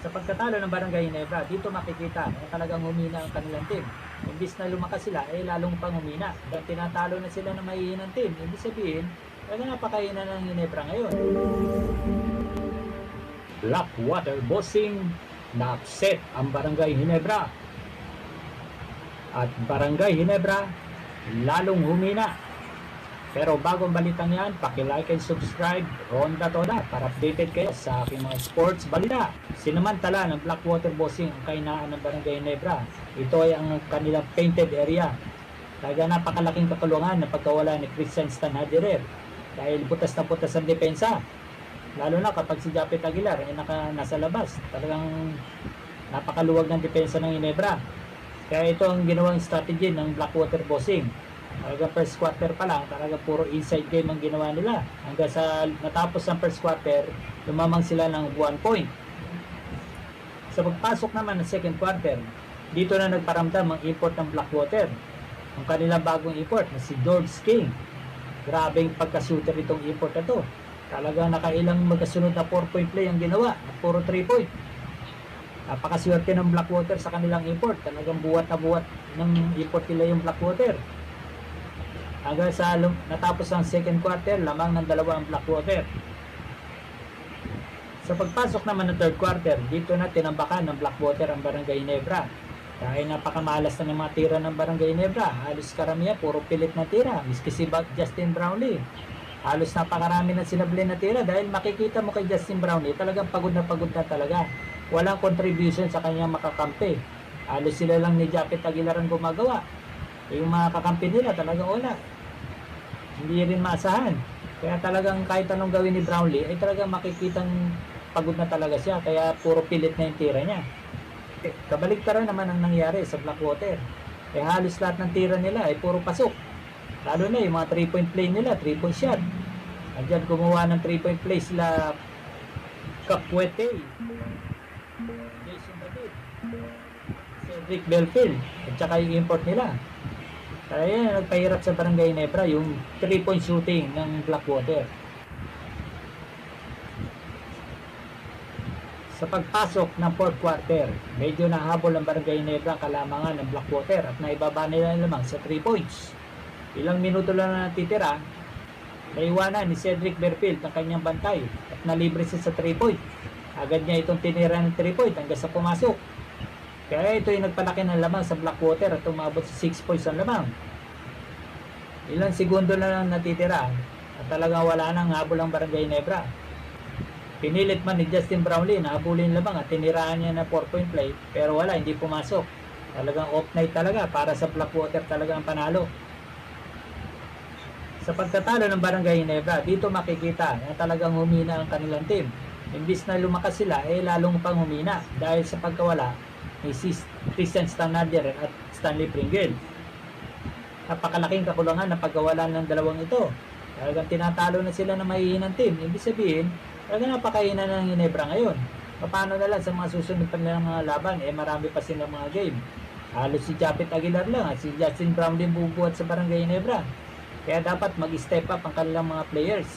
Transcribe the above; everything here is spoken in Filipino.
Sa pagkatalo ng Barangay Ginebra, dito makikita na talagang humina ang kanilang team. Imbis na lumakas sila, eh lalong pang humina. Dahil tinatalo na sila ng mahihinang team. Ibig sabihin, talaga napakahina ng Ginebra ngayon. Blackwater Bossing na upset ang Barangay Ginebra. At Barangay Ginebra, lalong humina. Pero bagong balitang yan, paki-like and subscribe Ronda Toda para updated kayo sa aking mga sports balita. Sinamantala ng Blackwater Bossing ang kainaan ng Barangay Nebra. Ito ay ang kanilang painted area. Talaga napakalaking kakulungan ng pagkawala ni Christian Stan Hadirer dahil butas na butas ang depensa. Lalo na kapag si Japet Aguilar ay naka, nasa labas. Talagang napakaluwag ng depensa ng Ginebra. Kaya ito ang ginawang strategy ng Blackwater Bossing. Talaga first quarter pa lang, talaga puro inside game ang ginawa nila. Hanggang sa natapos ng first quarter, lumamang sila ng 1 point. Sa pagpasok naman ng second quarter, dito na nagparamdam ang import ng Blackwater. Ang kanilang bagong import na si George King. Grabing pagka-shooter itong import na to. Talaga nakailang magkasunod na 4 point play ang ginawa at puro 3 point. Napakaswerte ng Blackwater sa kanilang import. Talagang buwat na buwat ng import nila yung Blackwater. Hanggang sa natapos ang second quarter, lamang ng dalawa ang Blackwater. Sa pagpasok naman ng third quarter, dito na tinambakan ng Blackwater ang Barangay Nebra. Dahil napakamalas na ng mga tira ng Barangay Nebra. Halos karamihan, puro pilit na tira. Miski si Justin Brownlee. Halos napakarami na sinabli na tira dahil makikita mo kay Justin Brownlee, talagang pagod na pagod na talaga. Walang contribution sa kanyang makakampi. Halos sila lang ni Japet Aguilar ang gumagawa. Yung mga kakampi nila talagang wala. Hindi rin maasahan. Kaya talagang kahit anong gawin ni Brownlee, ay talagang makikitang pagod na talaga siya. Kaya puro pilit na yung tira niya. Eh, Kabaligtaran naman ang nangyari sa Blackwater. Eh halos lahat ng tira nila ay puro pasok. Lalo na yung mga 3-point play nila, 3-point shot. Andyan gumawa ng 3-point play sila Capuete, Jason David, Cedric Belfield, at saka yung import nila. Kaya nagpahirap sa Barangay Nebra yung 3-point shooting ng Blackwater. Sa pagpasok ng fourth quarter, medyo nahabol ang Barangay Nebra ang kalamangan ng Blackwater at naibaba nila lamang sa 3 points. Ilang minuto lang na natitira, naiwanan ni Cedric Berfield ang kanyang bantay at nalibre siya sa 3 point. Agad niya itong tinira ng 3 point hanggang sa pumasok. Kaya ito yung nagpalaki ng lamang sa Blackwater at umabot sa 6 points ang lamang. Ilang segundo na lang natitira at talagang wala nang habol ang Barangay Nebra. Pinilit man ni Justin Brownlee na habulin lamang at tiniraan niya na 4 point play pero wala, hindi pumasok. Talagang off night talaga para sa Blackwater talaga ang panalo. Sa pagkatalo ng Barangay Ginebra, dito makikita na talagang humina ang kanilang team. Imbis na lumakas sila, eh lalong pang humina dahil sa pagkawala ni Christian Stanardier at Stanley Pringle. Napakalaking kakulangan ng pagkawalan ng dalawang ito. Talagang tinatalo na sila ng mahihinang team. Ibig sabihin, talagang napakahina ng Ginebra ngayon. Paano na lang sa mga susunod pa nilang mga laban, eh marami pa silang mga game. Halos si Japet Aguilar lang at si Justin Brown din bubuhat sa Barangay Ginebra. Kaya dapat mag-step up ang kanilang mga players.